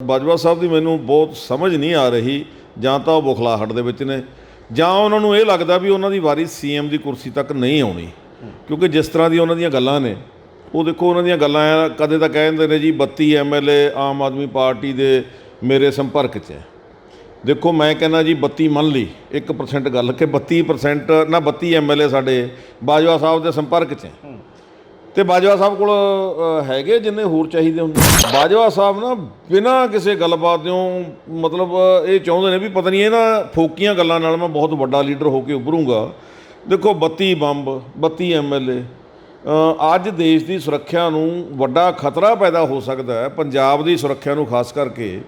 ਬਾਜਵਾ ਸਾਹਿਬ ਦੀ ਮੈਨੂੰ ਬਹੁਤ ਸਮਝ ਨਹੀਂ ਆ ਰਹੀ ਜਾਂ ਤਾਂ ਉਹ ਬੁਖਲਾਹਟ ਦੇ ਵਿੱਚ ਨੇ ਜਾਂ ਉਹਨਾਂ ਨੂੰ ਇਹ ਲੱਗਦਾ ਵੀ ਉਹਨਾਂ ਦੀ ਵਾਰੀ ਸੀਐਮ ਦੀ ਕੁਰਸੀ ਤੱਕ ਨਹੀਂ ਆਉਣੀ ਕਿਉਂਕਿ ਜਿਸ ਤਰ੍ਹਾਂ ਦੀ ਉਹਨਾਂ ਦੀਆਂ ਗੱਲਾਂ ਨੇ ਉਹ ਦੇਖੋ ਉਹਨਾਂ ਦੀਆਂ ਗੱਲਾਂ ਆ, ਕਦੇ ਤਾਂ ਕਹਿੰਦੇ ਨੇ ਜੀ 32 ਐਮਐਲਏ ਆਮ ਆਦਮੀ ਪਾਰਟੀ ਦੇ ਮੇਰੇ ਸੰਪਰਕ 'ਚ ਹੈ। ਦੇਖੋ ਮੈਂ ਕਹਿੰਦਾ ਜੀ 32 ਮੰਨ ਲਈ 1% ਗੱਲ ਕਿ 32% ਨਾ 32 ਐਮਐਲਏ ਸਾਡੇ ਬਾਜਵਾ ਸਾਹਿਬ ਦੇ ਸੰਪਰਕ 'ਚ ਹੈ। ਤੇ ਬਾਜਵਾ ਸਾਹਿਬ ਕੋਲ ਅ, ਹੈਗੇ ਜਿੰਨੇ ਹੋਰ ਚਾਹੀਦੇ ਹੁੰਦੇ? ਬਾਜਵਾ ਸਾਹਿਬ ਨਾ ਬਿਨਾਂ ਕਿਸੇ ਗੱਲਬਾਤ ਤੋਂ ਮਤਲਬ ਇਹ ਚਾਹੁੰਦੇ ਨੇ ਵੀ ਪਤਾ ਨਹੀਂ ਇਹਨਾਂ ਫੋਕੀਆਂ ਗੱਲਾਂ ਨਾਲ ਮੈਂ ਬਹੁਤ ਵੱਡਾ ਲੀਡਰ ਹੋ ਕੇ ਉੱਭਰੂੰਗਾ। ਦੇਖੋ 32 ਬੰਬ 32 ਐਮਐਲਏ ਅੱਜ ਦੇਸ਼ ਦੀ ਸੁਰੱਖਿਆ ਨੂੰ ਵੱਡਾ ਖਤਰਾ ਪੈਦਾ ਹੋ ਸਕਦਾ ਹੈ ਪੰਜਾਬ ਦੀ ਸੁਰੱਖਿਆ ਨੂੰ ਖਾਸ ਕਰਕੇ।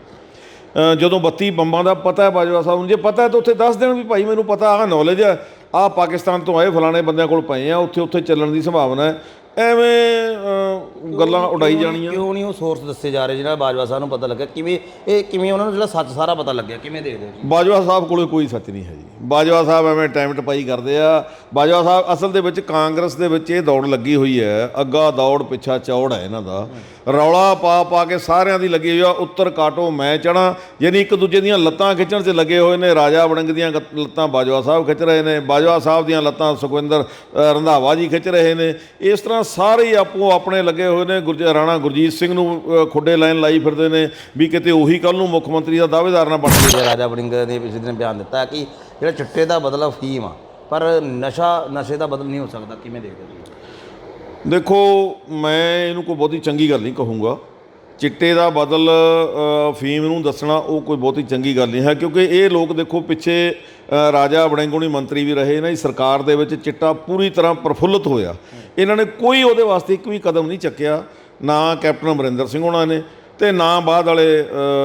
ਅ, ਜਦੋਂ 32 ਬੰਬਾਂ ਦਾ ਪਤਾ ਹੈ ਬਾਜਵਾ ਸਾਹਿਬ ਨੂੰ ਜੇ ਪਤਾ ਹੈ ਤਾਂ ਉੱਥੇ ਦੱਸ ਦੇਣ ਵੀ ਭਾਈ ਮੈਨੂੰ ਪਤਾ ਆਹ ਨੌਲੇਜ ਹੈ ਆਹ ਪਾਕਿਸਤਾਨ ਤੋਂ ਆਏ ਫਲਾਣੇ ਬੰਦਿਆਂ ਕੋਲ ਪਏ ਆ ਉੱਥੇ ਉੱਥੇ ਚੱਲਣ ਦੀ ਸੰਭਾਵਨਾ ਹੈ। ਐਵੇਂ ਗੱਲਾਂ ਉਡਾਈ ਜਾਣੀਆਂ। ਕਿਉਂ ਨਹੀਂ ਉਹ ਸੋਰਸ ਦੱਸੇ ਜਾ ਰਹੇ ਜਿਹੜਾ ਬਾਜਵਾ ਸਾਹਿਬ ਨੂੰ ਪਤਾ ਲੱਗਿਆ? ਕਿਵੇਂ ਇਹ ਕਿਵੇਂ ਉਹਨਾਂ ਨੂੰ ਜਿਹੜਾ ਸੱਚ ਸਾਰਾ ਪਤਾ ਲੱਗਿਆ? ਕਿਵੇਂ ਦੇਖਦੇ ਹੋ ਜੀ ਬਾਜਵਾ ਸਾਹਿਬ ਕੋਲੇ ਕੋਈ ਸੱਚ ਨਹੀਂ ਹੈ ਜੀ। ਬਾਜਵਾ ਸਾਹਿਬ ਐਵੇਂ ਟਾਈਮ ਟਪਾਈ ਕਰਦੇ ਆ। ਬਾਜਵਾ ਸਾਹਿਬ ਅਸਲ ਦੇ ਵਿੱਚ ਕਾਂਗਰਸ ਦੇ ਵਿੱਚ ਇਹ ਦੌੜ ਲੱਗੀ ਹੋਈ ਹੈ। ਅੱਗਾ ਦੌੜ ਪਿੱਛਾ ਚੌੜ ਹੈ ਇਹਨਾਂ ਦਾ। ਰੌਲਾ ਪਾ ਪਾ ਕੇ ਸਾਰਿਆਂ ਦੀ ਲੱਗੀ ਹੋਈ ਆ, ਉੱਤਰ ਕਾਟੋ ਮੈਂ ਚੜਾਂ ਯਾਨੀ ਇੱਕ ਦੂਜੇ ਦੀਆਂ ਲੱਤਾਂ ਖਿੱਚਣ 'ਚ ਲੱਗੇ ਹੋਏ ਨੇ, ਰਾਜਾ ਵੜਿੰਗ ਦੀਆਂ ਲੱਤਾਂ ਬਾਜਵਾ ਸਾਹਿਬ ਖਿੱਚ ਰਹੇ ਨੇ। ਬਾਜਵਾ ਸਾਹਿਬ ਦੀਆਂ ਲੱਤਾਂ ਸੁਖਵਿੰਦਰ ਰੰਧਾਵਾ ਜੀ ਖਿੱਚ ਰਹੇ ਨੇ। ਇਸ ਤਰ੍ਹਾਂ ਸਾਰੇ ਹੀ ਆਪੋ ਆਪਣੇ ਲੱਗੇ ਹੋਏ ਨੇ। ਗੁਰਜ, ਰਾਣਾ ਗੁਰਜੀਤ ਸਿੰਘ ਨੂੰ ਖੁੱਡੇ ਲਾਈਨ ਲਾਈ ਫਿਰਦੇ ਨੇ ਵੀ ਕਿਤੇ ਉਹੀ ਕੱਲ ਨੂੰ ਮੁੱਖ ਮੰਤਰੀ ਦਾ ਦਾਅਵੇਦਾਰ ਨਾ ਬਣ ਜਾਵੇ। ਰਾਜਾ ਵੜਿੰਗ ਨੇ ਪਿਛਲੇ ਦਿਨ ਬਿਆਨ ਦਿੱਤਾ ਕਿ ਜਿਹੜਾ ਚਿੱਟੇ ਦਾ ਬਦਲਾ ਫੀਮ ਆ, ਪਰ ਨਸ਼ਾ, ਨਸ਼ੇ ਦਾ ਬਦਲ ਨਹੀਂ ਹੋ ਸਕਦਾ। ਕਿਵੇਂ ਦੇਖਦੇ ਹੋ ਜੀ ਦੇਖੋ, ਮੈਂ ਇਹਨੂੰ ਕੋਈ ਬਹੁਤੀ ਚੰਗੀ ਗੱਲ ਨਹੀਂ ਕਹੂੰਗਾ। ਚਿੱਟੇ ਦਾ ਬਦਲ ਫੀਮ ਨੂੰ ਦੱਸਣਾ ਉਹ ਕੋਈ ਬਹੁਤੀ ਚੰਗੀ ਗੱਲ ਨਹੀਂ ਹੈ, ਕਿਉਂਕਿ ਇਹ ਲੋਕ ਦੇਖੋ, ਪਿੱਛੇ ਰਾਜਾ ਵੜਿੰਗੋਣੀ ਮੰਤਰੀ ਵੀ ਰਹੇ ਇਹਨਾਂ ਦੀ ਸਰਕਾਰ ਦੇ ਵਿੱਚ ਚਿੱਟਾ ਪੂਰੀ ਤਰ੍ਹਾਂ ਪ੍ਰਫੁੱਲਤ ਹੋਇਆ। ਇਹਨਾਂ ਨੇ ਕੋਈ ਉਹਦੇ ਵਾਸਤੇ ਇੱਕ ਵੀ ਕਦਮ ਨਹੀਂ ਚੱਕਿਆ, ਨਾ ਕੈਪਟਨ ਅਮਰਿੰਦਰ ਸਿੰਘ ਉਹਨਾਂ ਨੇ, ਤੇ ਨਾ ਬਾਅਦ ਵਾਲੇ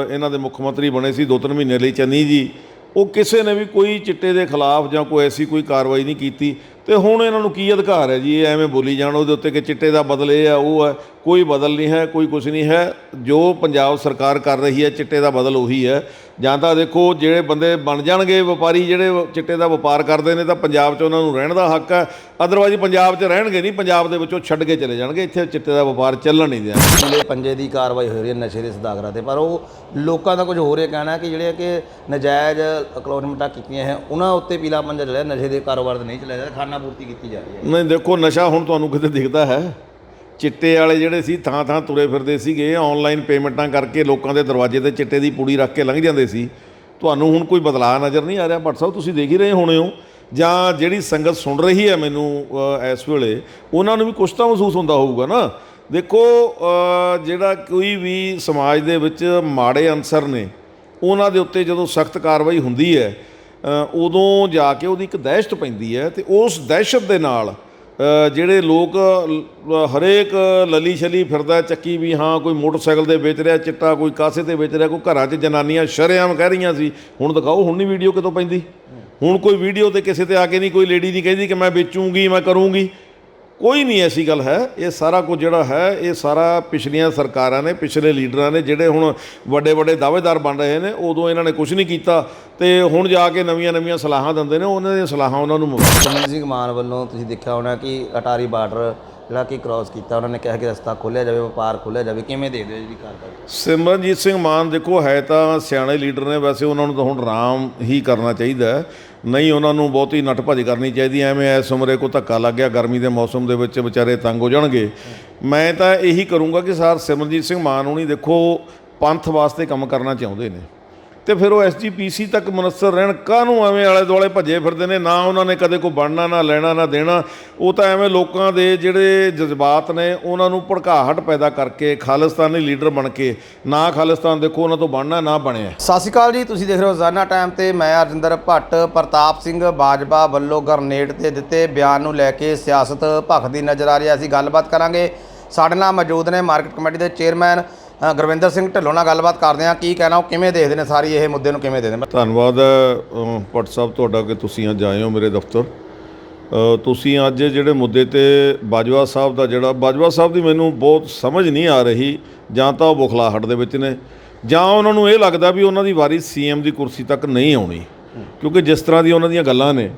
ਇਹਨਾਂ ਦੇ ਮੁੱਖ ਮੰਤਰੀ ਬਣੇ ਸੀ ਦੋ ਤਿੰਨ ਮਹੀਨੇ ਲਈ, ਚੰਨੀ ਜੀ। ਉਹ ਕਿਸੇ ਨੇ ਵੀ ਕੋਈ ਚਿੱਟੇ ਦੇ ਖਿਲਾਫ ਜਾਂ ਕੋਈ ਐਸੀ ਕੋਈ ਕਾਰਵਾਈ ਨਹੀਂ ਕੀਤੀ। ਤੇ ਹੁਣ ਇਹਨਾਂ ਨੂੰ ਕੀ ਅਧਿਕਾਰ ਹੈ ਜੀ? ਇਹ ਐਵੇਂ ਬੋਲੀ ਜਾਣ, ਉਹਦੇ ਉੱਤੇ ਕਿ ਚਿੱਟੇ ਦਾ ਬਦਲ ਇਹ ਆ, ਉਹ ਹੈ ਕੋਈ ਬਦਲ ਨਹੀਂ ਹੈ ਕੋਈ ਕੁਝ ਨਹੀਂ ਹੈ। ਜੋ ਪੰਜਾਬ ਸਰਕਾਰ ਕਰ ਰਹੀ ਹੈ ਚਿੱਟੇ ਦਾ ਬਦਲ ਉਹੀ ਹੈ। ਜਾਂ ਤਾਂ ਦੇਖੋ ਜਿਹੜੇ ਬੰਦੇ ਬਣ ਜਾਣਗੇ ਵਪਾਰੀ ਜਿਹੜੇ ਚਿੱਟੇ ਦਾ ਵਪਾਰ ਕਰਦੇ ਨੇ ਤਾਂ ਪੰਜਾਬ 'ਚ ਉਹਨਾਂ ਨੂੰ ਰਹਿਣ ਦਾ ਹੱਕ ਹੈ। ਅਦਰਵਾਈਜ਼ ਪੰਜਾਬ 'ਚ ਰਹਿਣਗੇ ਨਹੀਂ ਪੰਜਾਬ ਦੇ ਵਿੱਚੋਂ ਛੱਡ ਕੇ ਚਲੇ ਜਾਣਗੇ। ਇੱਥੇ ਚਿੱਟੇ ਦਾ ਵਪਾਰ ਚੱਲਣ ਨਹੀਂ ਦੇਣਾ ਪੀਲੇ ਪੰਜੇ ਦੀ ਕਾਰਵਾਈ ਹੋ ਰਹੀ ਹੈ ਨਸ਼ੇ ਦੇ ਸਦਾਗਰਾਂ ਤੇ। ਪਰ ਉਹ ਲੋਕਾਂ ਦਾ ਕੁਝ ਹੋਰ ਇਹ ਕਹਿਣਾ ਕਿ ਜਿਹੜੇ ਕਿ ਨਜਾਇਜ਼ ਅਕਲੋਜਮੈਂਟਾਂ ਕੀਤੀਆਂ ਹੈ ਉਹਨਾਂ ਉੱਤੇ ਪੀਲਾ ਪੰਜਾ ਚੱਲਿਆ ਨਸ਼ੇ ਦੇ ਕਾਰੋਬਾਰ ਤੇ ਨਹੀਂ ਚੱਲਿਆ ਜਾ ਖਾਨਾ ਪੂਰਤੀ ਕੀਤੀ ਜਾ ਰਹੀ ਹੈ। ਨਹੀਂ ਦੇਖੋ ਨਸ਼ਾ ਹੁਣ ਤੁਹਾਨੂੰ ਕਿਤੇ ਦਿਖਦਾ ਹੈ। ਚਿੱਟੇ ਵਾਲੇ ਜਿਹੜੇ ਸੀ, ਥਾਂ ਥਾਂ ਤੁਰੇ ਫਿਰਦੇ ਸੀਗੇ ਆਨਲਾਈਨ ਪੇਮੈਂਟਾਂ ਕਰਕੇ ਲੋਕਾਂ ਦੇ ਦਰਵਾਜ਼ੇ ਤੇ ਚਿੱਟੇ ਦੀ ਪੂੜੀ ਰੱਖ ਕੇ ਲੰਘ ਜਾਂਦੇ ਸੀ। ਤੁਹਾਨੂੰ ਹੁਣ ਕੋਈ ਬਦਲਾਅ ਨਜ਼ਰ ਨਹੀਂ ਆ ਰਿਹਾ? ਭੱਟ ਸਾਹਿਬ, ਤੁਸੀਂ ਦੇਖ ਹੀ ਰਹੇ ਹੋਣੇ ਹੋ। ਜਾਂ ਜਿਹੜੀ ਸੰਗਤ ਸੁਣ ਰਹੀ ਹੈ ਮੈਨੂੰ ਇਸ ਵੇਲੇ, ਉਹਨਾਂ ਨੂੰ ਵੀ ਕੁਛ ਤਾਂ ਮਹਿਸੂਸ ਹੁੰਦਾ ਹੋਊਗਾ ਨਾ? ਦੇਖੋ ਜਿਹੜਾ ਕੋਈ ਵੀ ਸਮਾਜ ਦੇ ਵਿੱਚ ਮਾੜੇ ਅਨਸਰ ਨੇ, ਉਹਨਾਂ ਦੇ ਉੱਤੇ ਜਦੋਂ ਸਖਤ ਕਾਰਵਾਈ ਹੁੰਦੀ ਹੈ ਉਦੋਂ ਜਾ ਕੇ ਉਹਦੀ ਇੱਕ ਦਹਿਸ਼ਤ ਪੈਂਦੀ ਹੈ ਤੇ ਉਸ ਦਹਿਸ਼ਤ ਦੇ ਨਾਲ ਜਿਹੜੇ ਲੋਕ ਹਰੇਕ ਲਲੀ ਛਲੀ ਫਿਰਦਾ, ਚੱਕੀ ਵੀ ਹਾਂ, ਕੋਈ ਮੋਟਰਸਾਈਕਲ ਤੇ ਵੇਚ ਰਿਹਾ, ਚਿੱਟਾ ਕੋਈ ਕਾਸੇ ਤੇ ਵੇਚ ਰਿਹਾ, ਕੋਈ ਘਰਾਂ 'ਚ ਜਨਾਨੀਆਂ ਸ਼ਰੇਆਮ ਕਹਿ ਰਹੀਆਂ ਸੀ। ਹੁਣ ਦਿਖਾਓ, ਹੁਣ ਨਹੀਂ ਵੀਡੀਓ ਕਿਤੋਂ ਪੈਂਦੀ? ਹੁਣ ਕੋਈ ਵੀਡੀਓ ਤੇ ਕਿਸੇ ਤੇ ਆ ਕੇ ਨਹੀਂ, ਕੋਈ ਲੇਡੀ ਨਹੀਂ ਕਹਿੰਦੀ ਕਿ ਮੈਂ ਵੇਚੂੰਗੀ, ਮੈਂ ਕਰੂੰਗੀ। ਕੋਈ ਨਹੀਂ ਐਸੀ ਗੱਲ ਹੈ। ਇਹ ਸਾਰਾ ਕੁਝ ਜਿਹੜਾ ਹੈ, ਇਹ ਸਾਰਾ ਪਿਛਲੀਆਂ ਸਰਕਾਰਾਂ ਨੇ, ਪਿਛਲੇ ਲੀਡਰਾਂ ਨੇ ਜਿਹੜੇ ਹੁਣ ਵੱਡੇ ਵੱਡੇ ਦਾਅਵੇਦਾਰ ਬਣ ਰਹੇ ਨੇ, ਉਦੋਂ ਇਹਨਾਂ ਨੇ ਕੁਝ ਨਹੀਂ ਕੀਤਾ ਤੇ ਹੁਣ ਜਾ ਕੇ ਨਵੀਆਂ ਨਵੀਆਂ ਸਲਾਹਾਂ ਦਿੰਦੇ ਨੇ, ਉਹਨਾਂ ਦੀਆਂ ਸਲਾਹਾਂ ਉਹਨਾਂ ਨੂੰ ਮੁਬਾਰਕ ਸਿਮਰਨ ਸਿੰਘ ਮਾਨ ਵੱਲੋਂ ਤੁਸੀਂ ਦੇਖਿਆ ਹੋਣਾ ਕਿ ਅਟਾਰੀ ਬਾਰਡਰ ਜਿਹੜਾ ਕਿ ਕ੍ਰਾਸ ਕੀਤਾ, ਉਹਨਾਂ ਨੇ ਕਿਹਾ ਕਿ ਰਸਤਾ ਖੋਲ੍ਹਿਆ ਜਾਵੇ, ਵਪਾਰ ਖੋਲ੍ਹਿਆ ਜਾਵੇ, ਕਿਵੇਂ ਦੇਖਦੇ ਹੋ ਜੀ ਕਾਰਵਾਈ? ਸਿਮਰਨਜੀਤ ਸਿੰਘ ਮਾਨ ਦੇਖੋ, ਹੈ ਤਾਂ ਸਿਆਣੇ ਲੀਡਰ ਨੇ, ਵੈਸੇ ਉਹਨਾਂ ਨੂੰ ਤਾਂ ਹੁਣ ਆਰਾਮ ਹੀ ਕਰਨਾ ਚਾਹੀਦਾ ਨਹੀਂ, ਉਹਨਾਂ ਨੂੰ ਬਹੁਤੀ ਨੱਠ ਭੱਜ ਕਰਨੀ ਚਾਹੀਦੀ, ਐਵੇਂ ਐਸ ਉਮਰੇ ਕੋ ਧੱਕਾ ਲੱਗ ਗਿਆ, ਗਰਮੀ ਦੇ ਮੌਸਮ ਦੇ ਵਿੱਚ ਵਿਚਾਰੇ ਤੰਗ ਹੋ ਜਾਣਗੇ। ਮੈਂ ਤਾਂ ਇਹੀ ਕਰੂੰਗਾ ਕਿ ਸਰ ਸਿਮਰਨਜੀਤ ਸਿੰਘ ਮਾਨ ਹੁਣੀ ਦੇਖੋ, ਪੰਥ ਵਾਸਤੇ ਕੰਮ ਕਰਨਾ ਚਾਹੁੰਦੇ ਨੇ। ਤੇ ਫਿਰ ਉਹ ਐਸਜੀਪੀਸੀ ਤੱਕ ਮਨਸਰ ਰਹਿਣ, ਕਾਹਨੂੰ ਐਵੇਂ ਆਲੇ ਦੁਆਲੇ ਭੱਜੇ ਫਿਰਦੇ ਨੇ? ਨਾ ਉਹਨਾਂ ਨੇ ਕਦੇ ਕੋਈ ਬਣਨਾ, ਨਾ ਲੈਣਾ, ਨਾ ਦੇਣਾ। ਉਹ ਤਾਂ ਐਵੇਂ ਲੋਕਾਂ ਦੇ ਜਿਹੜੇ ਜਜ਼ਬਾਤ ਨੇ, ਉਹਨਾਂ ਨੂੰ ਭੜਕਾਹਟ ਪੈਦਾ ਕਰਕੇ ਖਾਲਿਸਤਾਨੀ ਲੀਡਰ ਬਣ ਕੇ, ਨਾ ਖਾਲਿਸਤਾਨ ਦੇਖੋ ਉਹਨਾਂ ਤੋਂ ਬਣਨਾ, ਨਾ ਬਣਿਆ। ਸਤਿ ਸ਼੍ਰੀ ਅਕਾਲ ਜੀ, ਤੁਸੀਂ ਦੇਖ ਰਹੇ ਹੋ ਰੋਜ਼ਾਨਾ ਟਾਈਮ ਤੇ ਮੈਂ ਅਰਜਿੰਦਰ ਭੱਟ, ਪ੍ਰਤਾਪ ਸਿੰਘ ਬਾਜਵਾ ਵੱਲੋਂ ਗਰਨੇਡ ਤੇ ਦਿੱਤੇ ਬਿਆਨ ਨੂੰ ਲੈ ਕੇ ਸਿਆਸਤ ਭਖਦੀ ਨਜ਼ਰ ਆ ਰਹੀ। ਹੈ ਅਸੀਂ ਗੱਲਬਾਤ ਕਰਾਂਗੇ। ਸਾਡੇ ਨਾਲ ਮੌਜੂਦ ਨੇ ਮਾਰਕੀਟ ਕਮੇਟੀ ਦੇ ਚੇਅਰਮੈਨ ਗੁਰਵਿੰਦਰ ਸਿੰਘ ਢਿੱਲੋਂ ਨਾਲ ਗੱਲਬਾਤ ਕਰਦੇ ਹਾਂ। ਕੀ ਕਹਿਣਾ ਉਹ ਕਿਵੇਂ ਦੇਖਦੇ ਨੇ ਸਾਰੀ ਇਹ ਮੁੱਦੇ ਨੂੰ ਕਿਵੇਂ ਦੇਖਦੇ ਨੇ? ਧੰਨਵਾਦ ਭੱਟ ਸਾਹਿਬ ਤੁਹਾਡਾ ਕਿ ਤੁਸੀਂ ਅੱਜ ਆਏ ਹੋ ਮੇਰੇ ਦਫ਼ਤਰ। ਤੁਸੀਂ ਅੱਜ ਜਿਹੜੇ ਮੁੱਦੇ ਤੇ ਬਾਜਵਾ ਸਾਹਿਬ ਦਾ ਜਿਹੜਾ ਬਾਜਵਾ ਸਾਹਿਬ ਦੀ ਮੈਨੂੰ ਬਹੁਤ ਸਮਝ ਨਹੀਂ ਆ ਰਹੀ ਜਾਂ ਤਾਂ ਉਹ ਬੁਖਲਾਹਟ ਦੇ ਵਿੱਚ ਨੇ ਜਾਂ ਉਹਨਾਂ ਨੂੰ ਇਹ ਲੱਗਦਾ ਵੀ ਉਹਨਾਂ ਦੀ ਵਾਰੀ ਸੀਐਮ ਦੀ ਕੁਰਸੀ ਤੱਕ ਨਹੀਂ ਆਉਣੀ। ਕਿਉਂਕਿ ਜਿਸ ਤਰ੍ਹਾਂ ਦੀ ਉਹਨਾਂ ਦੀਆਂ ਗੱਲਾਂ ਨੇ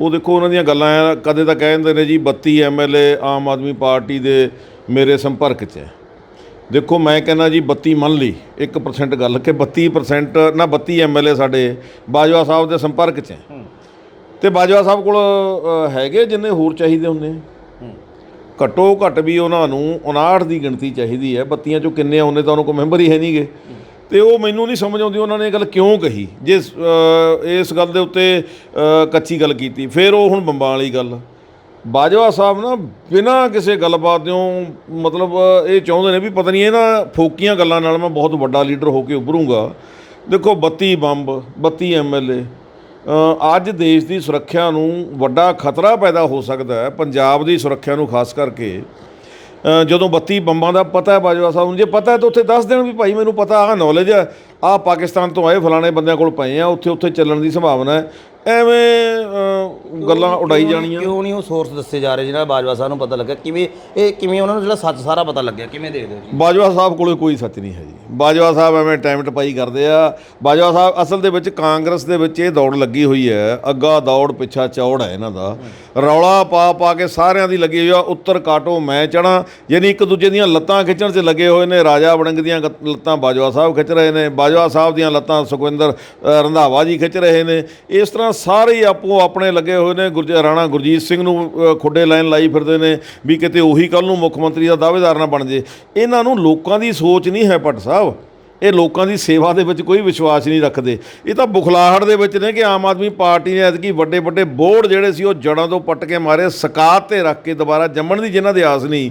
ਉਹ ਦੇਖੋ ਉਹਨਾਂ ਦੀਆਂ ਗੱਲਾਂ ਆ, ਕਦੇ ਤਾਂ ਕਹਿੰਦੇ ਨੇ ਜੀ 32 ਐਮਐਲਏ ਆਮ ਆਦਮੀ ਪਾਰਟੀ ਦੇ ਮੇਰੇ ਸੰਪਰਕ 'ਚ ਹੈ। ਦੇਖੋ ਮੈਂ ਕਹਿੰਦਾ ਜੀ 32 ਮੰਨ ਲਈ 1% ਗੱਲ ਕਿ 32% ਨਾ 32 ਐਮਐਲਏ ਸਾਡੇ ਬਾਜਵਾ ਸਾਹਿਬ ਦੇ ਸੰਪਰਕ 'ਚ ਹੈ। ਤੇ ਬਾਜਵਾ ਸਾਹਿਬ ਕੋਲ ਹੈਗੇ ਜਿੰਨੇ ਹੋਰ ਚਾਹੀਦੇ ਹੁੰਦੇ ਘੱਟੋ ਘੱਟ ਵੀ ਉਹਨਾਂ ਨੂੰ 59 ਦੀ ਗਿਣਤੀ ਚਾਹੀਦੀ ਹੈ ਬੱਤੀਆਂ ਚੋਂ ਕਿੰਨੇ ਆਉਂਦੇ ਤਾਂ ਉਹਨਾਂ ਕੋਲ ਮੈਂਬਰ ਹੀ ਹੈ ਨਹੀਂਗੇ ਤੇ ਉਹ ਮੈਨੂੰ ਨਹੀਂ ਸਮਝ ਆਉਂਦੀ ਉਹਨਾਂ ਨੇ ਇਹ ਗੱਲ ਕਿਉਂ ਕਹੀ ਜੇ ਇਸ ਗੱਲ ਦੇ ਉੱਤੇ ਕੱਚੀ ਗੱਲ ਕੀਤੀ। ਫਿਰ ਉਹ ਹੁਣ ਬੰਬਾਂ ਵਾਲੀ ਗੱਲ। ਬਾਜਵਾ ਸਾਹਿਬ ਨਾ ਬਿਨਾਂ ਕਿਸੇ ਗੱਲਬਾਤ ਤੋਂ ਮਤਲਬ ਇਹ ਚਾਹੁੰਦੇ ਨੇ ਵੀ ਪਤਾ ਨਹੀਂ ਇਹਨਾਂ ਫੋਕੀਆਂ ਗੱਲਾਂ ਨਾਲ ਮੈਂ ਬਹੁਤ ਵੱਡਾ ਲੀਡਰ ਹੋ ਕੇ ਉੱਭਰੂੰਗਾ। ਦੇਖੋ 32 ਬੰਬ 32 ਐਮਐਲਏ ਅੱਜ ਦੇਸ਼ ਦੀ ਸੁਰੱਖਿਆ ਨੂੰ ਵੱਡਾ ਖਤਰਾ ਪੈਦਾ ਹੋ ਸਕਦਾ ਹੈ, ਪੰਜਾਬ ਦੀ ਸੁਰੱਖਿਆ ਨੂੰ ਖਾਸ ਕਰਕੇ। ਜਦੋਂ 32 ਬੰਬਾਂ ਦਾ ਪਤਾ ਹੈ ਬਾਜਵਾ ਸਾਹਿਬ ਨੂੰ, ਜੇ ਪਤਾ ਹੈ ਤਾਂ ਉੱਥੇ ਦੱਸ ਦੇਣ ਵੀ ਭਾਈ ਮੈਨੂੰ ਪਤਾ, ਆਹ ਨੌਲੇਜ ਹੈ, ਆਹ ਪਾਕਿਸਤਾਨ ਤੋਂ ਆਏ ਫਲਾਣੇ ਬੰਦਿਆਂ ਕੋਲ ਪਏ ਆ ਉੱਥੇ ਉੱਥੇ ਚੱਲਣ ਦੀ ਸੰਭਾਵਨਾ ਹੈ। ਐਵੇਂ ਗੱਲਾਂ ਉਡਾਈ ਜਾਣੀਆਂ? ਕਿਉਂ ਨਹੀਂ ਉਹ ਸੋਰਸ ਦੱਸੇ ਜਾ ਰਹੇ ਜਿਹੜਾ ਬਾਜਵਾ ਸਾਹਿਬ ਨੂੰ ਪਤਾ ਲੱਗਿਆ? ਕਿਵੇਂ ਇਹ ਕਿਵੇਂ ਉਹਨਾਂ ਨੂੰ ਜਿਹੜਾ ਸੱਚ ਸਾਰਾ ਪਤਾ ਲੱਗਿਆ? ਕਿਵੇਂ ਦੇਖਦੇ ਹੋ ਜੀ? ਬਾਜਵਾ ਸਾਹਿਬ ਕੋਲੇ ਕੋਈ ਸੱਚ ਨਹੀਂ ਹੈ ਜੀ। ਬਾਜਵਾ ਸਾਹਿਬ ਐਵੇਂ ਟਾਈਮ ਟਪਾਈ ਕਰਦੇ ਆ। ਬਾਜਵਾ ਸਾਹਿਬ ਅਸਲ ਦੇ ਵਿੱਚ ਕਾਂਗਰਸ ਦੇ ਵਿੱਚ ਇਹ ਦੌੜ ਲੱਗੀ ਹੋਈ ਹੈ। ਅੱਗਾ ਦੌੜ ਪਿੱਛਾ ਚੌੜ ਹੈ ਇਹਨਾਂ ਦਾ। ਰੌਲਾ ਪਾ ਪਾ ਕੇ ਸਾਰਿਆਂ ਦੀ ਲੱਗੀ ਹੋਈ ਆ। ਉੱਤਰ ਕਾਟੋ ਮੈਂ ਚੜਾਂ ਯਾਨੀ ਇੱਕ ਦੂਜੇ ਦੀਆਂ ਲੱਤਾਂ ਖਿੱਚਣ 'ਚ ਲੱਗੇ ਹੋਏ ਨੇ। ਰਾਜਾ ਵੜਿੰਗ ਦੀਆਂ ਲੱਤਾਂ ਬਾਜਵਾ ਸਾਹਿਬ ਖਿੱਚ ਰਹੇ ਨੇ। ਬਾਜਵਾ ਸਾਹਿਬ ਦੀਆਂ ਲੱਤਾਂ ਸੁਖਵਿੰਦਰ ਰੰਧਾਵਾ ਜੀ ਖਿੱਚ ਰਹੇ ਨੇ। ਇਸ ਤਰ੍ਹਾਂ ਸਾਰੇ ਆਪੋ ਆਪਣੇ ਲੱਗੇ ਹੋਏ ਨੇ ਗੁਰਜ ਰਾਣਾ ਗੁਰਜੀਤ ਸਿੰਘ ਨੂੰ ਅ, ਖੁੱਡੇ ਲਾਈਨ ਲਾਈ ਫਿਰਦੇ ਨੇ ਵੀ ਕਿਤੇ ਉਹੀ ਕੱਲ ਨੂੰ ਮੁੱਖ ਮੰਤਰੀ ਦਾ ਦਾਅਵੇਦਾਰ ਨਾ ਬਣ ਜੇ। ਇਹਨਾਂ ਨੂੰ ਲੋਕਾਂ ਦੀ ਸੋਚ ਨਹੀਂ ਹੈ ਭੱਟ ਸਾਹਿਬ। ਇਹ ਲੋਕਾਂ ਦੀ ਸੇਵਾ ਦੇ ਵਿੱਚ ਕੋਈ ਵਿਸ਼ਵਾਸ ਨਹੀਂ ਰੱਖਦੇ। ਇਹ ਤਾਂ ਬੁਖਲਾਹੜ ਦੇ ਵਿੱਚ ਨੇ ਕਿ ਆਮ ਆਦਮੀ ਪਾਰਟੀ ਨੇ ਐਤਕੀ ਵੱਡੇ ਵੱਡੇ ਬੋਰਡ ਜਿਹੜੇ ਸੀ ਉਹ ਜੜਾਂ ਤੋਂ ਪੱਟ ਕੇ ਮਾਰੇ, ਸਕਾਤ ਤੇ ਰੱਖ ਕੇ ਦੁਬਾਰਾ ਜੰਮਣ ਦੀ ਜਿਨ੍ਹਾਂ ਦੇ ਆਸ ਨਹੀਂ।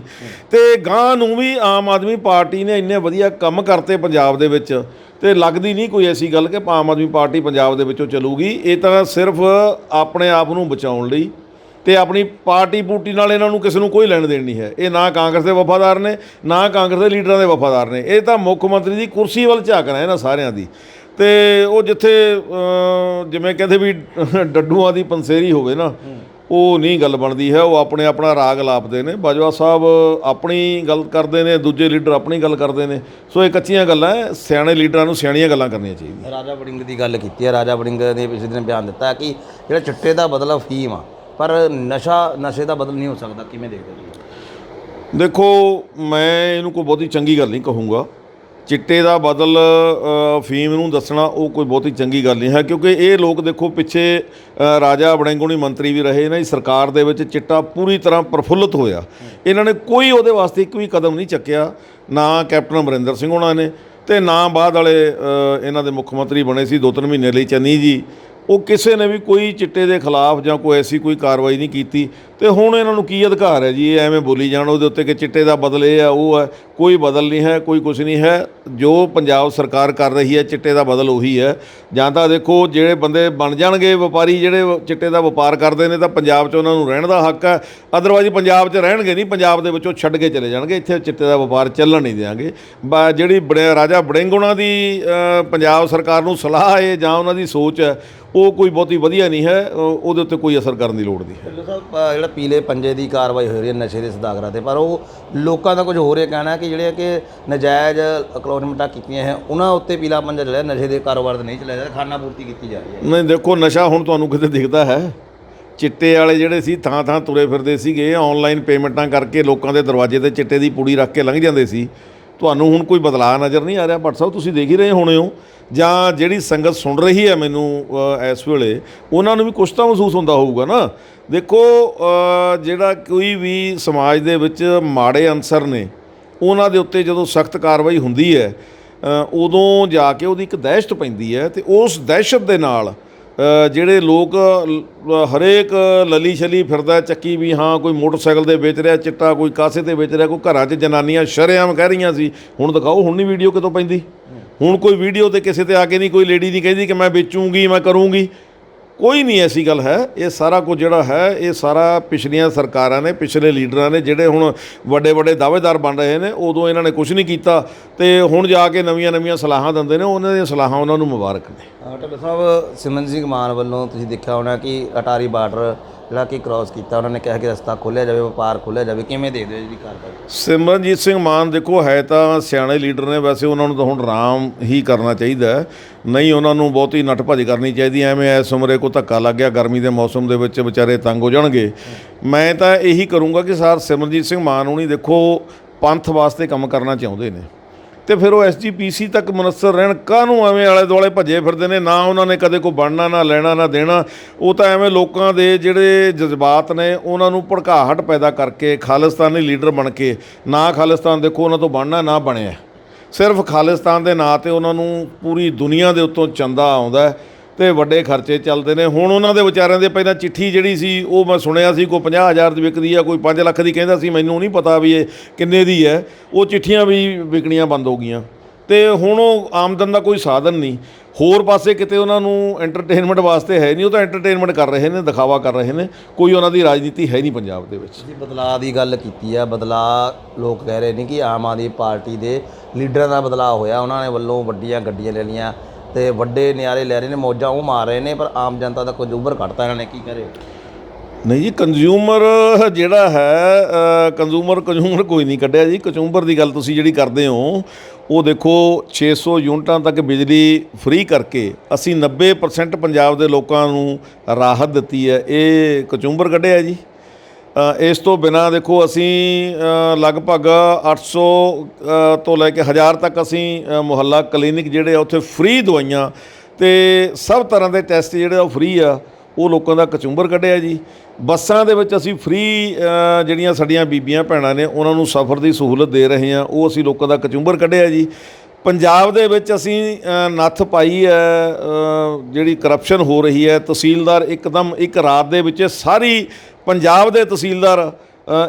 ਤੇ ਗਾਂ ਨੂੰ ਵੀ ਆਮ ਆਦਮੀ ਪਾਰਟੀ ਨੇ ਇੰਨੇ ਵਧੀਆ ਕੰਮ ਕਰਤੇ ਪੰਜਾਬ ਦੇ ਵਿੱਚ ਤੇ ਲੱਗਦੀ ਨਹੀਂ ਕੋਈ ਐਸੀ ਗੱਲ ਕਿ ਆਮ ਆਦਮੀ ਪਾਰਟੀ ਪੰਜਾਬ ਦੇ ਵਿੱਚੋਂ ਚੱਲੂਗੀ। ਇਹ ਤਾਂ ਸਿਰਫ ਆਪਣੇ ਆਪ ਨੂੰ ਬਚਾਉਣ ਲਈ ਤੇ ਆਪਣੀ ਪਾਰਟੀ ਪੂਟੀ ਨਾਲ ਇਹਨਾਂ ਨੂੰ ਕਿਸੇ ਨੂੰ ਕੋਈ ਲੈਣ ਦੇਣ ਨਹੀਂ ਹੈ। ਇਹ ਨਾ ਕਾਂਗਰਸ ਦੇ ਵਫਾਦਾਰ ਨੇ, ਨਾ ਕਾਂਗਰਸ ਦੇ ਲੀਡਰਾਂ ਦੇ ਵਫਾਦਾਰ ਨੇ। ਇਹ ਤਾਂ ਮੁੱਖ ਮੰਤਰੀ ਦੀ ਕੁਰਸੀ ਵੱਲ ਝਾਕਣਾ ਇਹਨਾਂ ਸਾਰਿਆਂ ਦੀ। ਤੇ ਉਹ ਜਿੱਥੇ ਜਿਵੇਂ ਕਹਿੰਦੇ ਵੀ ਡੱਡੂਆਂ ਦੀ ਪੰਸੇਰੀ ਹੋਵੇ ਨਾ, ਉਹ ਨਹੀਂ ਗੱਲ ਬਣਦੀ ਹੈ। ਉਹ ਆਪਣੇ ਆਪਣਾ ਰਾਗ ਲਾਪਦੇ ਨੇ। ਬਾਜਵਾ ਸਾਹਿਬ ਆਪਣੀ ਗੱਲ ਕਰਦੇ ਨੇ, ਦੂਜੇ ਲੀਡਰ ਆਪਣੀ ਗੱਲ ਕਰਦੇ ਨੇ। ਸੋ ਇਹ ਕੱਚੀਆਂ ਗੱਲਾਂ ਸਿਆਣੇ ਲੀਡਰਾਂ ਨੂੰ ਸਿਆਣੀਆਂ ਗੱਲਾਂ ਕਰਨੀਆਂ ਚਾਹੀਦੀਆਂ। ਰਾਜਾ ਵੜਿੰਗ ਦੀ ਗੱਲ ਕੀਤੀ ਹੈ। ਰਾਜਾ ਵੜਿੰਗ ਨੇ ਪਿਛਲੇ ਦਿਨ ਬਿਆਨ ਦਿੱਤਾ ਕਿ ਜਿਹੜਾ ਚਿੱਟੇ ਦਾ ਬਦਲਾ ਫੀਮ ਆ ਪਰ ਨਸ਼ਾ ਨਸ਼ੇ ਦਾ ਬਦਲ ਨਹੀਂ ਹੋ ਸਕਦਾ ਕਿਵੇਂ ਦੇਖਦੇ ਜੀ ਦੇਖੋ ਮੈਂ ਇਹਨੂੰ ਕੋਈ ਬਹੁਤੀ ਚੰਗੀ ਗੱਲ ਨਹੀਂ ਕਹੂੰਗਾ। ਚਿੱਟੇ ਦਾ ਬਦਲ ਅ, ਫੀਮ ਨੂੰ ਦੱਸਣਾ ਉਹ ਕੋਈ ਬਹੁਤੀ ਚੰਗੀ ਗੱਲ ਨਹੀਂ ਹੈ ਕਿਉਂਕਿ ਇਹ ਲੋਕ ਦੇਖੋ ਪਿੱਛੇ ਰਾਜਾ ਵੜਿੰਗੋਣੀ ਮੰਤਰੀ ਵੀ ਰਹੇ ਇਹਨਾਂ ਦੀ ਸਰਕਾਰ ਦੇ ਵਿੱਚ ਚਿੱਟਾ ਪੂਰੀ ਤਰ੍ਹਾਂ ਪ੍ਰਫੁੱਲਤ ਹੋਇਆ। ਇਹਨਾਂ ਨੇ ਕੋਈ ਉਹਦੇ ਵਾਸਤੇ ਇੱਕ ਵੀ ਕਦਮ ਨਹੀਂ ਚੱਕਿਆ ਨਾ ਕੈਪਟਨ ਅਮਰਿੰਦਰ ਸਿੰਘ ਉਹਨਾਂ ਨੇ ਤੇ ਨਾ ਬਾਅਦ ਵਾਲੇ ਇਹਨਾਂ ਦੇ ਮੁੱਖ ਮੰਤਰੀ ਬਣੇ ਸੀ ਦੋ ਤਿੰਨ ਮਹੀਨੇ ਲਈ ਚੰਨੀ ਜੀ ਉਹ ਕਿਸੇ ਨੇ ਵੀ ਕੋਈ ਚਿੱਟੇ ਦੇ ਖਿਲਾਫ ਜਾਂ ਕੋਈ ਐਸੀ ਕੋਈ ਕਾਰਵਾਈ ਨਹੀਂ ਕੀਤੀ। ਤੇ ਹੁਣ ਇਹਨਾਂ ਨੂੰ ਕੀ ਅਧਿਕਾਰ ਹੈ ਜੀ? ਇਹ ਐਵੇਂ ਬੋਲੀ ਜਾਣ ਉਹਦੇ ਉੱਤੇ ਕਿ ਚਿੱਟੇ ਦਾ ਬਦਲ ਇਹ ਆ ਉਹ ਹੈ, ਕੋਈ ਬਦਲ ਨਹੀਂ ਹੈ, ਕੋਈ ਕੁਝ ਨਹੀਂ ਹੈ। ਜੋ ਪੰਜਾਬ ਸਰਕਾਰ ਕਰ ਰਹੀ ਹੈ, ਚਿੱਟੇ ਦਾ ਬਦਲ ਉਹੀ ਹੈ। ਜਾਂ ਤਾਂ ਦੇਖੋ, ਜਿਹੜੇ ਬੰਦੇ ਬਣ ਜਾਣਗੇ ਵਪਾਰੀ, ਜਿਹੜੇ ਚਿੱਟੇ ਦਾ ਵਪਾਰ ਕਰਦੇ ਨੇ, ਤਾਂ ਪੰਜਾਬ 'ਚ ਉਹਨਾਂ ਨੂੰ ਰਹਿਣ ਦਾ ਹੱਕ ਹੈ। ਅਦਰਵਾਈਜ਼ ਪੰਜਾਬ 'ਚ ਰਹਿਣਗੇ ਨਹੀਂ, ਪੰਜਾਬ ਦੇ ਵਿੱਚੋਂ ਛੱਡ ਕੇ ਚਲੇ ਜਾਣਗੇ। ਇੱਥੇ ਚਿੱਟੇ ਦਾ ਵਪਾਰ ਚੱਲਣ ਨਹੀਂ ਦੇਵਾਂਗੇ ਬਾ- ਜਿਹੜੀ ਬੜੇ ਰਾਜਾ ਬੜਿੰਗ ਉਹਨਾਂ ਦੀ ਪੰਜਾਬ ਸਰਕਾਰ ਨੂੰ ਸਲਾਹ ਹੈ ਜਾਂ ਉਹਨਾਂ ਦੀ ਸੋਚ ਹੈ ਉਹ ਕੋਈ ਬਹੁਤੀ ਵਧੀਆ ਨਹੀਂ ਹੈ ਉਹ- ਉਹਦੇ ਉੱਤੇ ਕੋਈ ਅਸਰ ਕਰਨ ਦੀ ਲੋੜ ਨਹੀਂ ਹੈ। ਢਿੱਲੋਂ ਸਾਹਿਬ ਅ, ਜਿਹੜਾ ਪੀਲੇ ਪੰਜੇ ਦੀ ਕਾਰਵਾਈ ਹੋ ਰਹੀ ਹੈ ਨਸ਼ੇ ਦੇ ਸਦਾਗਰਾਂ ਤੇ ਪਰ ਉਹ ਲੋਕਾਂ ਦਾ ਕੁਝ ਹੋਰ ਇਹ ਕਹਿਣਾ ਹੈ ਕਿ ਜਿਹੜੇ ਕਿ ਨਜਾਇਜ਼ ਅਕਲੋਨਮਟਾ ਕੀਤੀਆਂ ਹੈ ਉਹਨਾਂ ਉੱਤੇ ਪੀਲਾ ਪੰਜਾ ਜਿਹੜਾ ਨਸ਼ੇ ਦੇ ਕਾਰੋਬਾਰ ਤੇ ਨਹੀਂ ਚਲਾਇਆ ਜਾ ਰਿਹਾ ਖਾਨਾ ਪੂਰਤੀ ਕੀਤੀ ਜਾ ਰਹੀ ਹੈ। ਨਹੀਂ ਦੇਖੋ ਨਸ਼ਾ ਹੁਣ ਤੁਹਾਨੂੰ ਕਿਤੇ ਦਿਖਦਾ ਹੈ। ਚਿੱਟੇ ਵਾਲੇ ਜਿਹੜੇ ਸੀ ਥਾਂ ਥਾਂ ਤੁਰੇ ਫਿਰਦੇ ਸੀਗੇ ਆਨਲਾਈਨ ਪੇਮੈਂਟਾਂ ਕਰਕੇ ਲੋਕਾਂ ਦੇ ਦਰਵਾਜ਼ੇ ਤੇ ਚਿੱਟੇ ਦੀ ਪੂੜੀ ਰੱਖ ਕੇ ਲੰਘ ਜਾਂਦੇ ਸੀ। ਤੁਹਾਨੂੰ ਹੁਣ ਕੋਈ ਬਦਲਾਅ ਨਜ਼ਰ ਨਹੀਂ ਆ ਰਿਹਾ, ਭੱਟ ਸਾਹਿਬ, ਤੁਸੀਂ ਦੇਖ ਹੀ ਰਹੇ ਹੋਣੇ ਹੋ। ਜਾਂ ਜਿਹੜੀ ਸੰਗਤ ਸੁਣ ਰਹੀ ਹੈ ਮੈਨੂੰ ਇਸ ਵੇਲੇ, ਉਹਨਾਂ ਨੂੰ ਵੀ ਕੁਛ ਤਾਂ ਮਹਿਸੂਸ ਹੁੰਦਾ ਹੋਊਗਾ ਨਾ। ਦੇਖੋ ਜਿਹੜਾ ਕੋਈ ਵੀ ਸਮਾਜ ਦੇ ਵਿੱਚ ਮਾੜੇ ਅਨਸਰ ਨੇ, ਉਹਨਾਂ ਦੇ ਉੱਤੇ ਜਦੋਂ ਸਖਤ ਕਾਰਵਾਈ ਹੁੰਦੀ ਹੈ ਉਦੋਂ ਜਾ ਕੇ ਉਹਦੀ ਇੱਕ ਦਹਿਸ਼ਤ ਪੈਂਦੀ ਹੈ ਤੇ ਉਸ ਦਹਿਸ਼ਤ ਦੇ ਨਾਲ ਜਿਹੜੇ ਲੋਕ ਹਰੇਕ ਲਲੀ ਛਲੀ ਫਿਰਦਾ ਚੱਕੀ ਵੀ ਹਾਂ, ਕੋਈ ਮੋਟਰਸਾਈਕਲ ਤੇ ਵੇਚ ਰਿਹਾ, ਚਿੱਟਾ ਕੋਈ ਕਾਸੇ ਤੇ ਵੇਚ ਰਿਹਾ, ਕੋਈ ਘਰਾਂ 'ਚ ਜਨਾਨੀਆਂ ਸ਼ਰੇਆਮ ਕਹਿ ਰਹੀਆਂ ਸੀ। ਹੁਣ ਦਿਖਾਓ, ਹੁਣ ਨਹੀਂ ਵੀਡੀਓ ਕਿਤੋਂ ਪੈਂਦੀ? ਹੁਣ ਕੋਈ ਵੀਡੀਓ ਤੇ ਕਿਸੇ ਤੇ ਆ ਕੇ ਨਹੀਂ ਕੋਈ ਲੇਡੀ ਨਹੀਂ ਕਹਿੰਦੀ ਕਿ ਮੈਂ ਵੇਚੂੰਗੀ, ਮੈਂ ਕਰੂੰਗੀ। ਕੋਈ ਨਹੀਂ ਐਸੀ ਗੱਲ ਹੈ। ਇਹ ਸਾਰਾ ਕੁਝ ਜਿਹੜਾ ਹੈ ਇਹ ਸਾਰਾ ਪਿਛਲੀਆਂ ਸਰਕਾਰਾਂ ਨੇ ਪਿਛਲੇ ਲੀਡਰਾਂ ਨੇ ਜਿਹੜੇ ਹੁਣ ਵੱਡੇ ਵੱਡੇ ਦਾਅਵੇਦਾਰ ਬਣ ਰਹੇ ਨੇ ਉਦੋਂ ਇਹਨਾਂ ਨੇ ਕੁਝ ਨਹੀਂ ਕੀਤਾ ਤੇ ਹੁਣ ਜਾ ਕੇ ਨਵੀਆਂ ਨਵੀਆਂ ਸਲਾਹਾਂ ਦਿੰਦੇ ਨੇ ਉਹਨਾਂ ਦੀਆਂ ਸਲਾਹਾਂ ਉਹਨਾਂ ਨੂੰ ਮੁਬਾਰਕ ਨੇ। ਅ, ਸਾਹਿਬ ਸਿਮਰਨ ਸਿੰਘ ਮਾਨ ਵੱਲੋਂ ਤੁਸੀਂ ਦੇਖਿਆ ਹੋਣਾ ਕਿ ਅਟਾਰੀ ਬਾਰਡਰ ਜਿਹੜਾ ਕਿ ਕ੍ਰਾਸ ਕੀਤਾ, ਉਹਨਾਂ ਨੇ ਕਿਹਾ ਕਿ ਰਸਤਾ ਖੋਲ੍ਹਿਆ ਜਾਵੇ, ਵਪਾਰ ਖੋਲ੍ਹਿਆ ਜਾਵੇ, ਕਿਵੇਂ ਦੇਖਦੇ ਹੋ ਜੀ ਕਾਰਵਾਈ? ਸਿਮਰਨਜੀਤ ਸਿੰਘ ਮਾਨ ਦੇਖੋ, ਹੈ ਤਾਂ ਸਿਆਣੇ ਲੀਡਰ ਨੇ, ਵੈਸੇ ਉਹਨਾਂ ਨੂੰ ਤਾਂ ਹੁਣ ਆਰਾਮ ਹੀ ਕਰਨਾ ਚਾਹੀਦਾ ਹੈ। ਨਹੀਂ, ਉਹਨਾਂ ਨੂੰ ਬਹੁਤੀ ਨੱਠ ਕਰਨੀ ਚਾਹੀਦੀ, ਐਵੇਂ ਐਸ ਉਮਰੇ ਕੋ ਧੱਕਾ ਲੱਗ ਗਿਆ, ਗਰਮੀ ਦੇ ਮੌਸਮ ਦੇ ਵਿੱਚ ਵਿਚਾਰੇ ਤੰਗ ਹੋ ਜਾਣਗੇ। ਮੈਂ ਤਾਂ ਇਹੀ ਕਰੂੰਗਾ ਕਿ ਸਰ ਸਿਮਰਨਜੀਤ ਸਿੰਘ ਮਾਨ ਹੁਣੀ ਦੇਖੋ, ਪੰਥ ਵਾਸਤੇ ਕੰਮ ਕਰਨਾ ਚਾਹੁੰਦੇ ਨੇ। ਤੇ ਫਿਰ ਉਹ ਐਸਜੀਪੀਸੀ ਤੱਕ ਮਨਸਰ ਰਹਿਣ, ਕਾਹਨੂੰ ਐਵੇਂ ਆਲੇ ਦੁਆਲੇ ਭੱਜੇ ਫਿਰਦੇ ਨੇ? ਨਾ ਉਹਨਾਂ ਨੇ ਕਦੇ ਕੋਈ ਬਣਨਾ, ਨਾ ਲੈਣਾ, ਨਾ ਦੇਣਾ। ਉਹ ਤਾਂ ਐਵੇਂ ਲੋਕਾਂ ਦੇ ਜਿਹੜੇ ਜਜ਼ਬਾਤ ਨੇ, ਉਹਨਾਂ ਨੂੰ ਭੜਕਾਹਟ ਪੈਦਾ ਕਰਕੇ ਖਾਲਿਸਤਾਨੀ ਲੀਡਰ ਬਣ ਕੇ, ਨਾ ਖਾਲਿਸਤਾਨ ਦੇਖੋ ਉਹਨਾਂ ਤੋਂ ਬਣਨਾ, ਨਾ ਬਣਿਆ। ਸਿਰਫ ਖਾਲਿਸਤਾਨ ਦੇ ਨਾਂ ਤੇ ਉਹਨਾਂ ਨੂੰ ਪੂਰੀ ਦੁਨੀਆ ਦੇ ਉੱਤੋਂ ਚੰਦਾ ਆਉਂਦਾ ਹੈ। ਤੇ ਵੱਡੇ ਖਰਚੇ ਚੱਲਦੇ ਨੇ। ਹੁਣ ਉਹਨਾਂ ਦੇ ਵਿਚਾਰਿਆਂ ਦੇ ਪਹਿਲਾਂ ਚਿੱਠੀ ਜਿਹੜੀ ਸੀ, ਉਹ ਮੈਂ ਸੁਣਿਆ ਸੀ, ਕੋਈ 50000 ਦੀ ਵਿਕਦੀ ਆ, ਕੋਈ 5 ਲੱਖ ਦੀ ਕਹਿੰਦਾ ਸੀ, ਮੈਨੂੰ ਨਹੀਂ ਪਤਾ ਵੀ ਇਹ ਕਿੰਨੇ ਦੀ ਹੈ। ਉਹ ਚਿੱਠੀਆਂ ਵੀ ਵਿਕਣੀਆਂ ਬੰਦ ਹੋ ਗਈਆਂ। ਤੇ ਹੁਣ ਉਹ ਆਮਦਨ ਦਾ ਕੋਈ ਸਾਧਨ ਨਹੀਂ। ਹੋਰ ਪਾਸੇ ਕਿਤੇ ਉਹਨਾਂ ਨੂੰ ਐਂਟਰਟੇਨਮੈਂਟ ਵਾਸਤੇ ਹੈ ਨਹੀਂ, ਉਹ ਤਾਂ ਐਂਟਰਟੇਨਮੈਂਟ ਕਰ ਰਹੇ ਨੇ, ਦਿਖਾਵਾ ਕਰ ਰਹੇ ਨੇ। ਕੋਈ ਉਹਨਾਂ ਦੀ ਰਾਜਨੀਤੀ ਹੈ ਨਹੀਂ ਪੰਜਾਬ ਦੇ ਵਿੱਚ। ਤੁਸੀਂ ਬਦਲਾਅ ਦੀ ਗੱਲ ਕੀਤੀ ਆ। ਬਦਲਾਅ ਲੋਕ ਕਹਿ ਰਹੇ ਨੇ ਕਿ ਆਮ ਆਦਮੀ ਪਾਰਟੀ ਦੇ ਲੀਡਰਾਂ ਦਾ ਬਦਲਾਅ ਹੋਇਆ। ਉਹਨਾਂ ਨੇ ਵੱਲੋਂ ਵੱਡੀਆਂ ਗੱਡੀਆਂ ਲੈ ਲਈਆਂ। ਤੇ ਵੱਡੇ ਨਿਆਰੇ ਲੈ ਰਹੇ ਨੇ, ਮੌਜਾਂ ਉਹ ਮਾਰ ਰਹੇ ਨੇ, ਪਰ ਆਮ ਜਨਤਾ ਦਾ ਕੁਝ ਉੱਭਰ ਕੱਢਤਾ ਇਹਨਾਂ ਨੇ, ਕੀ ਕਰੇ? ਨਹੀਂ ਜੀ ਕੰਜ਼ਿਊਮਰ ਜਿਹੜਾ ਹੈ ਕੰਜ਼ੂਮਰ ਕੰਜ਼ੂਮਰ ਕੋਈ ਨਹੀਂ ਕੱਢਿਆ ਜੀ। ਕੰਜ਼ੂਮਰ ਦੀ ਗੱਲ ਤੁਸੀਂ ਜਿਹੜੀ ਕਰਦੇ ਹੋ, ਉਹ ਦੇਖੋ 600 ਯੂਨਿਟਾਂ ਤੱਕ ਬਿਜਲੀ ਫ੍ਰੀ ਕਰਕੇ ਅਸੀਂ 90% ਪੰਜਾਬ ਦੇ ਲੋਕਾਂ ਨੂੰ ਰਾਹਤ ਦਿੱਤੀ ਹੈ। ਇਹ ਕੰਜ਼ੂਮਰ ਕੱਢਿਆ ਜੀ। ਇਸ ਤੋਂ ਬਿਨਾ ਦੇਖੋ ਅਸੀਂ ਲਗਭਗ 800 ਅ, ਤੋਂ ਲੈ ਕੇ 1000 ਤੱਕ ਅਸੀਂ ਮੁਹੱਲਾ ਕਲੀਨਿਕ ਜਿਹੜੇ ਆ ਉੱਥੇ ਫ੍ਰੀ ਦਵਾਈਆਂ ਤੇ ਸਭ ਤਰ੍ਹਾਂ ਦੇ ਟੈਸਟ ਜਿਹੜੇ ਆ ਉਹ ਫ੍ਰੀ ਆ। ਉਹ ਲੋਕਾਂ ਦਾ ਕਚੂੰਬਰ ਕੱਢਿਆ ਜੀ। ਬੱਸਾਂ ਦੇ ਵਿੱਚ ਅਸੀਂ ਫ੍ਰੀ ਜਿਹੜੀਆਂ ਸਾਡੀਆਂ ਬੀਬੀਆਂ ਭੈਣਾਂ ਨੇ ਉਹਨਾਂ ਨੂੰ ਸਫ਼ਰ ਦੀ ਸਹੂਲਤ ਦੇ ਰਹੇ ਹਾਂ। ਉਹ ਅਸੀਂ ਲੋਕਾਂ ਦਾ ਕਚੂੰਬਰ ਕੱਢਿਆ ਜੀ। ਪੰਜਾਬ ਦੇ ਵਿੱਚ ਅਸੀਂ ਨੱਥ ਪਾਈ ਹੈ ਜਿਹੜੀ ਕਰਪਸ਼ਨ ਹੋ ਰਹੀ ਹੈ ਤਹਿਸੀਲਦਾਰ ਇੱਕਦਮ ਇੱਕ ਰਾਤ ਦੇ ਵਿੱਚ ਸਾਰੀ ਪੰਜਾਬ ਦੇ ਤਹਿਸੀਲਦਾਰ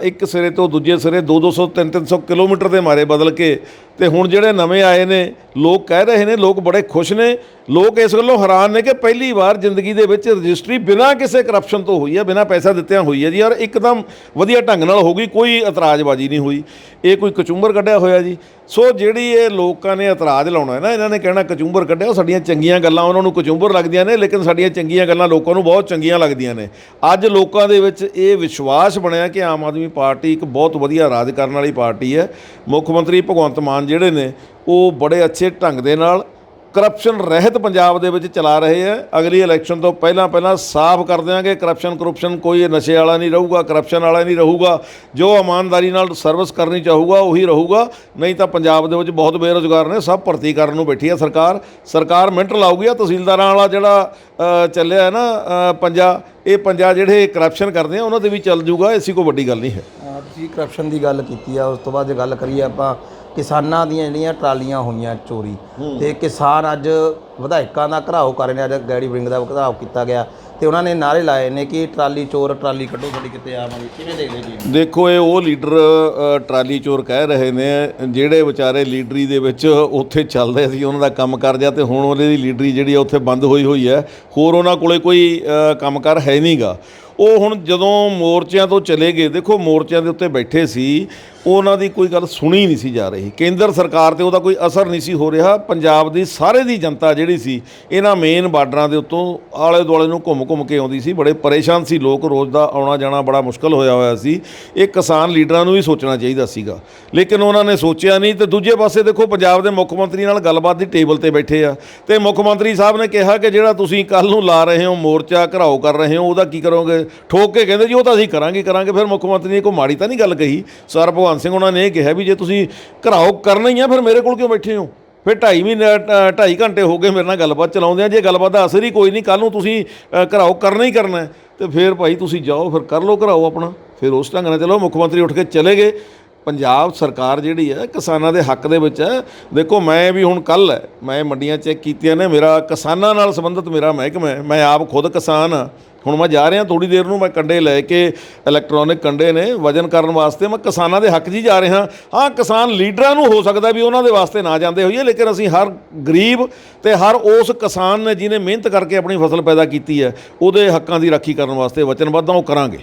ਇੱਕ ਸਿਰੇ ਤੋਂ ਦੂਜੇ ਸਿਰੇ 2-200 3-300 ਕਿਲੋਮੀਟਰ ਦੇ ਮਾਰੇ ਬਦਲ ਕੇ ਤੇ ਹੁਣ ਜਿਹੜੇ ਨਵੇਂ ਆਏ ਨੇ, ਲੋਕ ਕਹਿ ਰਹੇ ਨੇ, ਲੋਕ ਬੜੇ ਖੁਸ਼ ਨੇ ਲੋਕ ਇਸ ਗੱਲੋਂ ਹੈਰਾਨ ਨੇ ਕਿ ਪਹਿਲੀ ਵਾਰ ਜ਼ਿੰਦਗੀ ਦੇ ਵਿੱਚ ਰਜਿਸਟਰੀ ਬਿਨਾਂ ਕਿਸੇ ਕਰਪਸ਼ਨ ਤੋਂ ਹੋਈ ਹੈ, ਬਿਨਾਂ ਪੈਸਾ ਦਿੱਤਿਆਂ ਹੋਈ ਹੈ ਜੀ। ਔਰ ਇੱਕਦਮ ਵਧੀਆ ਢੰਗ ਨਾਲ ਹੋ ਗਈ, ਕੋਈ ਇਤਰਾਜ਼ਬਾਜ਼ੀ ਨਹੀਂ ਹੋਈ। ਇਹ ਕੋਈ ਕਚੂੰਬਰ ਕੱਢਿਆ ਹੋਇਆ ਜੀ। ਸੋ ਜਿਹੜੀ ਇਹ ਲੋਕਾਂ ਨੇ ਇਤਰਾਜ਼ ਲਾਉਣਾ ਹੈ ਨਾ, ਇਹਨਾਂ ਨੇ ਕਹਿਣਾ ਕਚੂੰਬਰ ਕੱਢਿਆ ਉਹ ਸਾਡੀਆਂ ਚੰਗੀਆਂ ਗੱਲਾਂ ਉਹਨਾਂ ਨੂੰ ਕਚੁੰਬਰ ਲੱਗਦੀਆਂ ਨੇ, ਲੇਕਿਨ ਸਾਡੀਆਂ ਚੰਗੀਆਂ ਗੱਲਾਂ ਲੋਕਾਂ ਨੂੰ ਬਹੁਤ ਚੰਗੀਆਂ ਲੱਗਦੀਆਂ ਨੇ। ਅੱਜ ਲੋਕਾਂ ਦੇ ਵਿੱਚ ਇਹ ਵਿਸ਼ਵਾਸ ਬਣਿਆ ਕਿ ਆਮ ਆਦਮੀ ਪਾਰਟੀ ਇੱਕ ਬਹੁਤ ਵਧੀਆ ਰਾਜ ਕਰਨ ਵਾਲੀ ਪਾਰਟੀ ਹੈ। ਮੁੱਖ ਮੰਤਰੀ ਭਗਵੰਤ ਮਾਨ ਜਿਹੜੇ ਨੇ, ਉਹ ਬੜੇ ਅੱਛੇ ਢੰਗ ਦੇ ਨਾਲ ਕਰਪਸ਼ਨ ਰਹਿਤ ਪੰਜਾਬ ਦੇ ਵਿੱਚ ਚਲਾ ਰਹੇ ਹੈ। ਅਗਲੀ ਇਲੈਕਸ਼ਨ ਤੋਂ ਪਹਿਲਾਂ ਪਹਿਲਾਂ ਸਾਫ਼ ਕਰ ਦਿਆਂਗੇ ਕਰਪਸ਼ਨ ਕਰਪਸ਼ਨ ਕੋਈ ਨਸ਼ੇ ਵਾਲਾ ਨਹੀਂ ਰਹੂਗਾ ਕਰਪਸ਼ਨ ਵਾਲਾ ਨਹੀਂ ਰਹੂਗਾ। ਜੋ ਇਮਾਨਦਾਰੀ ਨਾਲ ਸਰਵਿਸ ਕਰਨੀ ਚਾਹੂਗਾ, ਉਹੀ ਰਹੂਗਾ। ਨਹੀਂ ਤਾਂ ਪੰਜਾਬ ਦੇ ਵਿੱਚ ਬਹੁਤ ਬੇਰੁਜ਼ਗਾਰ ਨੇ, ਸਭ ਭਰਤੀ ਕਰਨ ਨੂੰ ਬੈਠੀ ਹੈ ਸਰਕਾਰ। ਸਰਕਾਰ ਮਿੰਟ ਲਾਊਗੀ ਆ, ਤਹਿਸੀਲਦਾਰਾਂ ਵਾਲਾ ਜਿਹੜਾ ਚੱਲਿਆ ਹੈ ਨਾ ਪੰਜਾ, ਇਹ ਪੰਜਾ ਜਿਹੜੇ ਕਰਪਸ਼ਨ ਕਰਦੇ ਆ, ਉਹਨਾਂ ਤੇ ਵੀ ਚੱਲ ਜੂਗਾ ਐਸੀ ਕੋਈ ਵੱਡੀ ਗੱਲ ਨਹੀਂ ਹੈ। ਅਹ ਤੁਸੀਂ ਕਰਪਸ਼ਨ ਦੀ ਗੱਲ ਕੀਤੀ ਆ, ਉਸ ਤੋਂ ਬਾਅਦ ਜੇ ਗੱਲ ਕਰੀਏ ਆਪਾਂ ਕਿਸਾਨਾਂ ਦੀਆਂ ਜਿਹੜੀਆਂ ਟਰਾਲੀਆਂ ਹੋਈਆਂ ਚੋਰੀ ਤੇ ਕਿਸਾਨ ਅੱਜ ਵਿਧਾਇਕਾਂ ਦਾ ਘਰਾਓ ਕਰ ਰਹੇ ਨੇ ਅੱਜ ਗੈੜੀ ਬ੍ਰਿੰਗ ਦਾ ਘਰਾਓ ਕੀਤਾ ਗਿਆ ਤੇ ਉਹਨਾਂ ਨੇ ਨਾਰੇ ਲਾਏ ਨੇ ਕਿ ਟਰਾਲੀ ਚੋਰ ਟਰਾਲੀ ਕੱਢੋ ਸਾਡੀ ਕਿਤੇ ਆਵਾਂਗੇ ਕਿਵੇਂ ਦੇਖਦੇ ਜੀ? ਦੇਖੋ ਇਹ ਉਹ ਲੀਡਰ ਟਰਾਲੀ ਚੋਰ ਕਹਿ ਰਹੇ ਨੇ ਜਿਹੜੇ ਵਿਚਾਰੇ ਲੀਡਰੀ ਦੇ ਵਿੱਚ ਉੱਥੇ ਚੱਲਦੇ ਸੀ ਉਹਨਾਂ ਦਾ ਕੰਮ ਕਰ ਜਾ ਤੇ ਹੁਣ ਉਹਦੇ ਦੀ ਲੀਡਰੀ ਜਿਹੜੀ ਉੱਥੇ ਬੰਦ ਹੋਈ ਹੋਈ ਹੈ। ਹੋਰ ਉਹਨਾਂ ਕੋਲੇ ਕੋਈ ਕੰਮਕਾਰ ਹੈ ਨਹੀਂਗਾ ਉਹ ਹੁਣ ਜਦੋਂ ਮੋਰਚਿਆਂ ਤੋਂ ਚਲੇ ਗਏ, ਦੇਖੋ ਮੋਰਚਿਆਂ ਦੇ ਉੱਤੇ ਬੈਠੇ ਸੀ, ਉਹਨਾਂ ਦੀ ਕੋਈ ਗੱਲ ਸੁਣੀ ਨਹੀਂ ਸੀ ਜਾ ਰਹੀ। ਕੇਂਦਰ ਸਰਕਾਰ ਤੇ ਉਹਦਾ ਕੋਈ ਅਸਰ ਨਹੀਂ ਸੀ ਹੋ ਰਿਹਾ। ਪੰਜਾਬ ਦੀ ਸਾਰੇ ਦੀ ਜਨਤਾ ਜਿਹੜੀ ਸੀ, ਇਹਨਾਂ ਮੇਨ ਬਾਰਡਰਾਂ ਦੇ ਉੱਤੋਂ ਆਲੇ ਦੁਆਲੇ ਨੂੰ ਘੁੰਮ ਘੁੰਮ ਕੇ ਆਉਂਦੀ ਸੀ। ਬੜੇ ਪਰੇਸ਼ਾਨ ਸੀ ਲੋਕ, ਰੋਜ਼ ਦਾ ਆਉਣਾ ਜਾਣਾ ਬੜਾ ਮੁਸ਼ਕਲ ਹੋਇਆ ਹੋਇਆ ਸੀ। ਇਹ ਕਿਸਾਨ ਲੀਡਰਾਂ ਨੂੰ ਵੀ ਸੋਚਣਾ ਚਾਹੀਦਾ ਸੀਗਾ। ਲੇਕਿਨ ਉਹਨਾਂ ਨੇ ਸੋਚਿਆ ਨਹੀਂ, ਤੇ ਦੂਜੇ ਪਾਸੇ ਦੇਖੋ ਪੰਜਾਬ ਦੇ ਮੁੱਖ ਮੰਤਰੀ ਨਾਲ ਗੱਲਬਾਤ ਦੀ ਟੇਬਲ ਤੇ ਬੈਠੇ ਆ। ਤੇ ਮੁੱਖ ਮੰਤਰੀ ਸਾਹਿਬ ਨੇ ਕਿਹਾ ਕਿ ਜਿਹੜਾ ਤੁਸੀਂ ਕੱਲ ਨੂੰ ਲਾ ਰਹੇ ਹੋ ਮੋਰਚਾ, ਘਰਾਓ ਕਰ ਰਹੇ ਹੋ, ਉਹਦਾ ਕੀ ਕਰੋਗੇ? ਠੋਕ ਕੇ ਕਹਿੰਦੇ ਜੀ ਉਹ ਤਾਂ ਅਸੀਂ ਕਰਾਂਗੇ ਕਰਾਂਗੇ ਫਿਰ ਮੁੱਖ ਮੰਤਰੀ ਨੇ ਕੋਈ ਮਾੜੀ ਤਾਂ ਨਹੀਂ ਗੱਲ ਕਹੀ? ਸਰ ਭਗਵੰਤ ਸਿੰਘ ਉਹਨਾਂ ਨੇ ਇਹ ਕਿਹਾ ਵੀ ਜੇ ਤੁਸੀਂ ਘਰਾਓ ਕਰਨਾ ਹੀ ਆ ਫਿਰ ਮੇਰੇ ਕੋਲ ਕਿਉਂ ਬੈਠੇ ਹੋ? ਫਿਰ ਢਾਈ ਮਹੀਨੇ ਅ, ਢਾਈ ਘੰਟੇ ਹੋ ਗਏ ਮੇਰੇ ਨਾਲ ਗੱਲਬਾਤ ਚਲਾਉਂਦੇ ਆ ਜੇ ਗੱਲਬਾਤ ਦਾ ਅਸਰ ਹੀ ਕੋਈ ਨਹੀਂ ਕੱਲ ਨੂੰ ਤੁਸੀਂ ਘਰਾਓ ਕਰਨਾ ਹੀ ਕਰਨਾ ਹੈ। ਤੇ ਫਿਰ ਭਾਈ ਤੁਸੀਂ ਜਾਓ ਫਿਰ ਕਰ ਲਓ ਘਰਾਓ ਆਪਣਾ। ਫਿਰ ਉਸ ਢੰਗ ਨਾਲ ਚਲੋ ਮੁੱਖ ਮੰਤਰੀ ਉੱਠ ਕੇ ਚਲੇ ਗਏ। ਪੰਜਾਬ ਸਰਕਾਰ ਜਿਹੜੀ ਹੈ, ਕਿਸਾਨਾਂ ਦੇ ਹੱਕ ਦੇ ਵਿੱਚ ਹੈ। ਦੇਖੋ, ਮੈਂ ਵੀ ਹੁਣ ਕੱਲ ਹੈ, ਮੈਂ ਮੰਡੀਆਂ ਚੈੱਕ ਕੀਤੀਆਂ ਨੇ, ਮੇਰਾ ਕਿਸਾਨਾਂ ਨਾਲ ਸੰਬੰਧਿਤ ਮੇਰਾ ਮਹਿਕਮਾ ਹੈ। ਮੈਂ ਆਪ ਖੁਦ ਕਿਸਾਨ ਹਾਂ। ਹੁਣ ਮੈਂ ਜਾ ਰਿਹਾ ਥੋੜੀ ਦੇਰ ਨੂੰ, ਮੈਂ ਕੰਡੇ ਲੈ ਕੇ ਇਲੈਕਟ੍ਰੋਨਿਕ ਕੰਡੇ ਨੇ ਵਜਨ ਕਰਨ ਵਾਸਤੇ, ਮੈਂ ਕਿਸਾਨਾਂ ਦੇ ਹੱਕ 'ਚ ਹੀ ਜਾ ਰਿਹਾ। ਹਾਂ, ਕਿਸਾਨ ਲੀਡਰਾਂ ਨੂੰ ਹੋ ਸਕਦਾ ਵੀ ਉਹਨਾਂ ਦੇ ਵਾਸਤੇ ਨਾ ਜਾਂਦੇ ਹੋਈਏ, ਲੇਕਿਨ ਅਸੀਂ ਹਰ ਗਰੀਬ ਤੇ ਹਰ ਉਸ ਕਿਸਾਨ ਨੇ ਜਿਹਨੇ ਮਿਹਨਤ ਕਰਕੇ ਆਪਣੀ ਫਸਲ ਪੈਦਾ ਕੀਤੀ ਹੈ, ਉਹਦੇ ਹੱਕਾਂ ਦੀ ਰਾਖੀ ਕਰਨ ਵਾਸਤੇ ਵਚਨਬੱਧ ਹਾਂ ਉਹ ਕਰਾਂਗੇ।